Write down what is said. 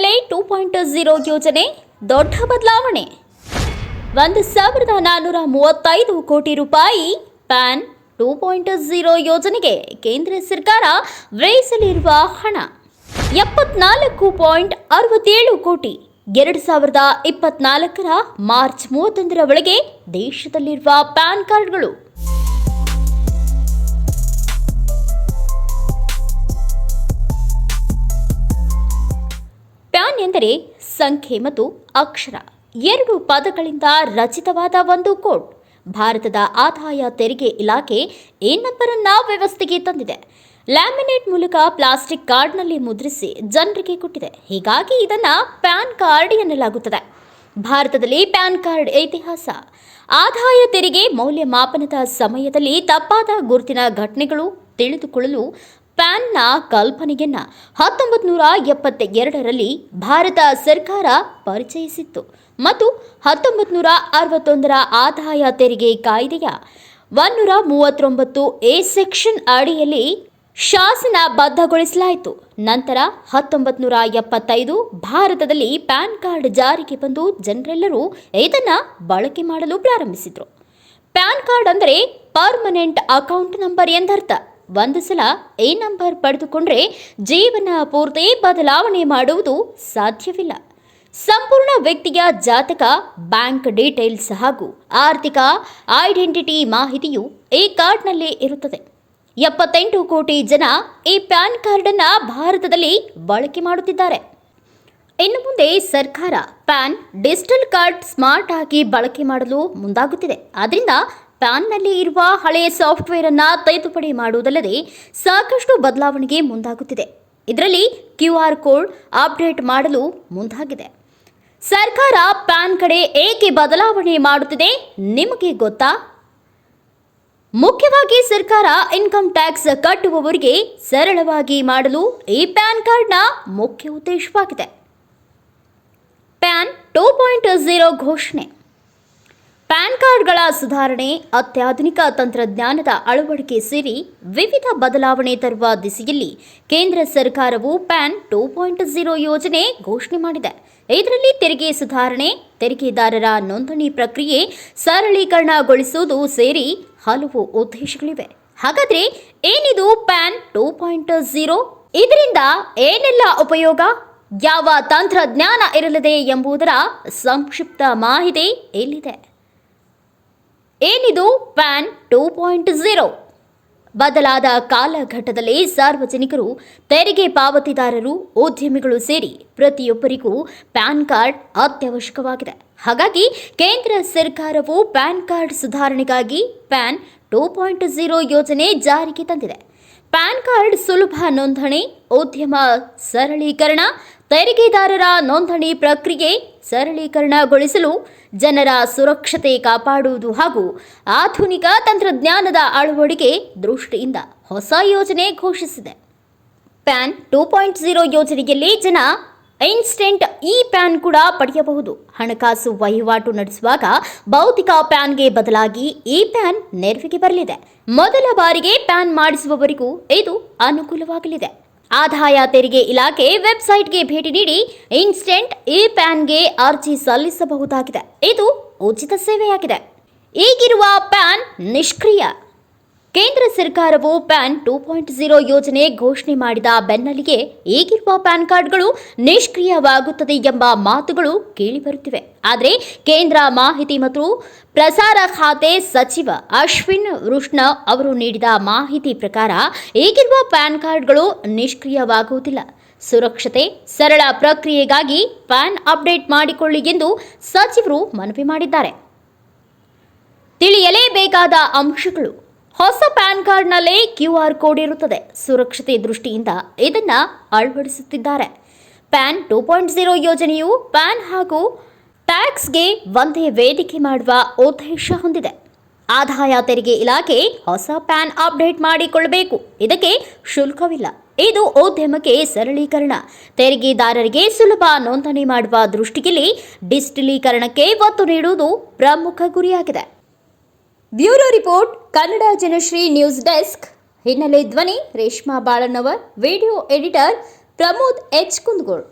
ನಲ್ಲೇ two point zero ಯೋಜನೆ, ದೊಡ್ಡ ಬದಲಾವಣೆ. ಒಂದು ಸಾವಿರದ ನಾನ್ನೂರ ಮೂವತ್ತೈದು ಕೋಟಿ ರೂಪಾಯಿ ಪ್ಯಾನ್ ಟೂ ಪಾಯಿಂಟ್ ಝೀರೋ ಯೋಜನೆಗೆ ಕೇಂದ್ರ ಸರ್ಕಾರ ವ್ಯಯಿಸಲಿರುವ ಹಣ. ಎಪ್ಪತ್ನಾಲ್ಕು ಪಾಯಿಂಟ್ ಅರವತ್ತೇಳು ಕೋಟಿ. ಎರಡು ಸಾವಿರದ ಇಪ್ಪತ್ನಾಲ್ಕರ ಮಾರ್ಚ್ ಮೂವತ್ತೊಂದರ ಒಳಗೆ ದೇಶದಲ್ಲಿರುವ ಪ್ಯಾನ್ ಕಾರ್ಡ್ಗಳು. ಎಂದರೆ ಸಂಖ್ಯೆ ಮತ್ತು ಅಕ್ಷರ. ಎರಡು ಪದಗಳಿಂದ ರಚಿತವಾದ ಒಂದು ಕೋಡ್. ಭಾರತದ ಆದಾಯ ತೆರಿಗೆ ಇಲಾಖೆ ಈ ವ್ಯವಸ್ಥೆಗೆ ತಂದಿದೆ. ಲ್ಯಾಮಿನೇಟ್ ಮೂಲಕ ಪ್ಲಾಸ್ಟಿಕ್ ಕಾರ್ಡ್ನಲ್ಲಿ ಮುದ್ರಿಸಿ ಜನರಿಗೆ ಕೊಟ್ಟಿದೆ. ಹೀಗಾಗಿ ಇದನ್ನ ಪ್ಯಾನ್ ಕಾರ್ಡ್ ಎನ್ನಲಾಗುತ್ತದೆ. ಭಾರತದಲ್ಲಿ ಪ್ಯಾನ್ ಕಾರ್ಡ್ ಇತಿಹಾಸ. ಆದಾಯ ತೆರಿಗೆ ಮೌಲ್ಯಮಾಪನದ ಸಮಯದಲ್ಲಿ ತಪ್ಪಾದ ಗುರುತಿನ ಘಟನೆಗಳು ತಿಳಿದುಕೊಳ್ಳಲು ಪ್ಯಾನ್ನ ಕಲ್ಪನೆಯನ್ನ ಹತ್ತೊಂಬತ್ತು ನೂರ ಎಪ್ಪತ್ತ ಎರಡರಲ್ಲಿ ಭಾರತ ಸರ್ಕಾರ ಪರಿಚಯಿಸಿತ್ತು. ಮತ್ತು ಹತ್ತೊಂಬತ್ತು ನೂರ ಅರವತ್ತೊಂದರ ಆದಾಯ ತೆರಿಗೆ ಕಾಯ್ದೆಯ ಒನ್ನೂರ ಮೂವತ್ತೊಂಬತ್ತು ಎ ಸೆಕ್ಷನ್ ಅಡಿಯಲ್ಲಿ ಶಾಸನ ಬದ್ಧಗೊಳಿಸಲಾಯಿತು. ನಂತರ ಹತ್ತೊಂಬತ್ತು ನೂರ ಎಪ್ಪತ್ತೈದು ಭಾರತದಲ್ಲಿ ಪ್ಯಾನ್ ಕಾರ್ಡ್ ಜಾರಿಗೆ ಬಂದು ಜನರೆಲ್ಲರೂ ಇದನ್ನು ಬಳಕೆ ಮಾಡಲು ಪ್ರಾರಂಭಿಸಿದರು. ಪ್ಯಾನ್ ಕಾರ್ಡ್ ಅಂದರೆ ಪರ್ಮನೆಂಟ್ ಅಕೌಂಟ್ ನಂಬರ್ ಎಂದರ್ಥ. ಒಂದು ಸಲ ಈ ನಂಬರ್ ಪಡೆದುಕೊಂಡ್ರೆ ಜೀವನ ಪೂರ್ತಿ ಬದಲಾವಣೆ ಮಾಡುವುದು ಸಾಧ್ಯವಿಲ್ಲ. ಸಂಪೂರ್ಣ ವ್ಯಕ್ತಿಯ ಜಾತಕ, ಬ್ಯಾಂಕ್ ಡೀಟೇಲ್ಸ್ ಹಾಗೂ ಆರ್ಥಿಕ ಐಡೆಂಟಿಟಿ ಮಾಹಿತಿಯು ಈ ಕಾರ್ಡ್ನಲ್ಲಿ ಇರುತ್ತದೆ. ಎಪ್ಪತ್ತೆಂಟು ಕೋಟಿ ಜನ ಈ ಪ್ಯಾನ್ ಕಾರ್ಡನ್ನು ಭಾರತದಲ್ಲಿ ಬಳಕೆ ಮಾಡುತ್ತಿದ್ದಾರೆ. ಇನ್ನು ಮುಂದೆ ಸರ್ಕಾರ ಪ್ಯಾನ್, ಡಿಜಿಟಲ್ ಕಾರ್ಡ್ ಸ್ಮಾರ್ಟ್ ಆಗಿ ಬಳಕೆ ಮಾಡಲು ಮುಂದಾಗುತ್ತಿದೆ. ಆದ್ದರಿಂದ ಪ್ಯಾನ್ನಲ್ಲಿ ಇರುವ ಹಳೆಯ ಸಾಫ್ಟ್ವೇರ್ ಅನ್ನು ತಿದ್ದುಪಡಿ ಮಾಡುವುದಲ್ಲದೆ ಸಾಕಷ್ಟು ಬದಲಾವಣೆಗೆ ಮುಂದಾಗುತ್ತಿದೆ. ಇದರಲ್ಲಿ ಕ್ಯೂ ಆರ್ ಕೋಡ್ ಅಪ್ಡೇಟ್ ಮಾಡಲು ಮುಂದಾಗಿದೆ. ಸರ್ಕಾರ ಪ್ಯಾನ್ ಕಡೆ ಏಕೆ ಬದಲಾವಣೆ ಮಾಡುತ್ತಿದೆ ನಿಮಗೆ ಗೊತ್ತಾ? ಮುಖ್ಯವಾಗಿ ಸರ್ಕಾರ ಇನ್ಕಮ್ ಟ್ಯಾಕ್ಸ್ ಕಟ್ಟುವವರಿಗೆ ಸರಳವಾಗಿ ಮಾಡಲು ಈ ಪ್ಯಾನ್ ಕಾರ್ಡ್ನ ಮುಖ್ಯ ಉದ್ದೇಶವಾಗಿದೆ. ಪ್ಯಾನ್ ಟೂ ಪಾಯಿಂಟ್ ಝೀರೋ ಘೋಷಣೆ. ಪ್ಯಾನ್ ಕಾರ್ಡ್ಗಳ ಸುಧಾರಣೆ, ಅತ್ಯಾಧುನಿಕ ತಂತ್ರಜ್ಞಾನದ ಅಳವಡಿಕೆ ಸೇರಿ ವಿವಿಧ ಬದಲಾವಣೆ ತರುವ ದಿಸೆಯಲ್ಲಿ ಕೇಂದ್ರ ಸರ್ಕಾರವು ಪ್ಯಾನ್ ಟೂ ಪಾಯಿಂಟ್ ಝೀರೋ ಯೋಜನೆ ಘೋಷಣೆ ಮಾಡಿದೆ. ಇದರಲ್ಲಿ ತೆರಿಗೆ ಸುಧಾರಣೆ, ತೆರಿಗೆದಾರರ ನೋಂದಣಿ ಪ್ರಕ್ರಿಯೆ ಸರಳೀಕರಣಗೊಳಿಸುವುದು ಸೇರಿ ಹಲವು ಉದ್ದೇಶಗಳಿವೆ. ಹಾಗಾದರೆ ಏನಿದು ಪ್ಯಾನ್ ಟೂ ಪಾಯಿಂಟ್ ಝೀರೋ? ಇದರಿಂದ ಏನೆಲ್ಲ ಉಪಯೋಗ? ಯಾವ ತಂತ್ರಜ್ಞಾನ ಇರಲಿದೆ ಎಂಬುದರ ಸಂಕ್ಷಿಪ್ತ ಮಾಹಿತಿ ಇಲ್ಲಿದೆ ಏನಿದು? ಪ್ಯಾನ್ ಟೂ ಪಾಯಿಂಟ್ ಝೀರೋ ಬದಲಾದ ಕಾಲಘಟ್ಟದಲ್ಲಿ ಸಾರ್ವಜನಿಕರು ತೆರಿಗೆ ಪಾವತಿದಾರರು, ಉದ್ಯಮಿಗಳು ಸೇರಿ ಪ್ರತಿಯೊಬ್ಬರಿಗೂ ಪ್ಯಾನ್ ಕಾರ್ಡ್ ಅತ್ಯವಶ್ಯಕವಾಗಿದೆ. ಹಾಗಾಗಿ ಕೇಂದ್ರ ಸರ್ಕಾರವು ಪ್ಯಾನ್ ಕಾರ್ಡ್ ಸುಧಾರಣೆಗಾಗಿ ಪ್ಯಾನ್ ಟೂ ಪಾಯಿಂಟ್ ಝೀರೋ ಯೋಜನೆ ಜಾರಿಗೆ ತಂದಿದೆ. ಪ್ಯಾನ್ ಕಾರ್ಡ್ ಸುಲಭ ನೋಂದಣಿ, ಉದ್ಯಮ ಸರಳೀಕರಣ, ತೆರಿಗೆದಾರರ ನೋಂದಣಿ ಪ್ರಕ್ರಿಯೆ ಸರಳೀಕರಣಗೊಳಿಸಲು ಜನರ ಸುರಕ್ಷತೆ ಕಾಪಾಡುವುದು ಹಾಗೂ ಆಧುನಿಕ ತಂತ್ರಜ್ಞಾನದ ಅಳವಡಿಕೆ ದೃಷ್ಟಿಯಿಂದ ಹೊಸ ಯೋಜನೆ ಘೋಷಿಸಿದೆ. ಪ್ಯಾನ್ ಟೂ ಪಾಯಿಂಟ್ ಜೀರೋ ಯೋಜನೆಯಲ್ಲಿ ಜನ ಇನ್ಸ್ಟೆಂಟ್ ಇ ಪ್ಯಾನ್ ಕೂಡ ಪಡೆಯಬಹುದು. ಹಣಕಾಸು ವಹಿವಾಟು ನಡೆಸುವಾಗ ಭೌತಿಕ ಪ್ಯಾನ್ಗೆ ಬದಲಾಗಿ ಇ ಪ್ಯಾನ್ ನೆರವಿಗೆ ಬರಲಿದೆ. ಮೊದಲ ಬಾರಿಗೆ ಪ್ಯಾನ್ ಮಾಡಿಸುವವರಿಗೂ ಇದು ಅನುಕೂಲವಾಗಲಿದೆ. ಆದಾಯ ತೆರಿಗೆ ಇಲಾಖೆ ವೆಬ್ಸೈಟ್ಗೆ ಭೇಟಿ ನೀಡಿ ಇನ್ಸ್ಟೆಂಟ್ ಇ ಪ್ಯಾನ್ಗೆ ಅರ್ಜಿ ಸಲ್ಲಿಸಬಹುದಾಗಿದೆ. ಇದು ಉಚಿತ ಸೇವೆಯಾಗಿದೆ. ಈಗಿರುವ ಪ್ಯಾನ್ ನಿಷ್ಕ್ರಿಯ. ಕೇಂದ್ರ ಸರ್ಕಾರವು ಪ್ಯಾನ್ ಟೂ ಪಾಯಿಂಟ್ ಝೀರೋ ಯೋಜನೆ ಘೋಷಣೆ ಮಾಡಿದ ಬೆನ್ನಲ್ಲಿಗೆ ಈಗಿರುವ ಪ್ಯಾನ್ ಕಾರ್ಡ್ಗಳು ನಿಷ್ಕ್ರಿಯವಾಗುತ್ತದೆ ಎಂಬ ಮಾತುಗಳು ಕೇಳಿಬರುತ್ತಿವೆ. ಆದರೆ ಕೇಂದ್ರ ಮಾಹಿತಿ ಮತ್ತು ಪ್ರಸಾರ ಖಾತೆ ಸಚಿವ ಅಶ್ವಿನ್ ವೃಷ್ಣ ಅವರು ನೀಡಿದ ಮಾಹಿತಿ ಪ್ರಕಾರ ಈಗಿರುವ ಪ್ಯಾನ್ ಕಾರ್ಡ್ಗಳು ನಿಷ್ಕ್ರಿಯವಾಗುವುದಿಲ್ಲ. ಸುರಕ್ಷತೆ, ಸರಳ ಪ್ರಕ್ರಿಯೆಗಾಗಿ ಪ್ಯಾನ್ ಅಪ್ಡೇಟ್ ಮಾಡಿಕೊಳ್ಳಿ ಎಂದು ಸಚಿವರು ಮನವಿ ಮಾಡಿದ್ದಾರೆ. ತಿಳಿಯಲೇಬೇಕಾದ ಅಂಶಗಳು. ಹೊಸ ಪ್ಯಾನ್ ಕಾರ್ಡ್ನಲ್ಲೇ ಕ್ಯೂ ಆರ್ ಕೋಡ್ ಇರುತ್ತದೆ. ಸುರಕ್ಷತೆ ದೃಷ್ಟಿಯಿಂದ ಇದನ್ನು ಅಳವಡಿಸುತ್ತಿದ್ದಾರೆ. ಪ್ಯಾನ್ ಟೂ ಪಾಯಿಂಟ್ ಝೀರೋ ಯೋಜನೆಯು ಪ್ಯಾನ್ ಹಾಗೂ ಟ್ಯಾಕ್ಸ್ಗೆ ಒಂದೇ ವೇದಿಕೆ ಮಾಡುವ ಉದ್ದೇಶ ಹೊಂದಿದೆ. ಆದಾಯ ತೆರಿಗೆ ಇಲಾಖೆ ಹೊಸ ಪ್ಯಾನ್ ಅಪ್ಡೇಟ್ ಮಾಡಿಕೊಳ್ಳಬೇಕು. ಇದಕ್ಕೆ ಶುಲ್ಕವಿಲ್ಲ. ಇದು ಉದ್ಯಮಕ್ಕೆ ಸರಳೀಕರಣ. ತೆರಿಗೆದಾರರಿಗೆ ಸುಲಭ ನೋಂದಣಿ ಮಾಡುವ ದೃಷ್ಟಿಯಲ್ಲಿ ಡಿಜಿಟಲೀಕರಣಕ್ಕೆ ಒತ್ತು ನೀಡುವುದು ಪ್ರಮುಖ ಗುರಿಯಾಗಿದೆ. Bureau report, Kannada Janashree news desk. ಹಿನ್ನೆಲೆ ಧ್ವನಿ, Reshma Balanavar, video editor Pramod H Kundagol.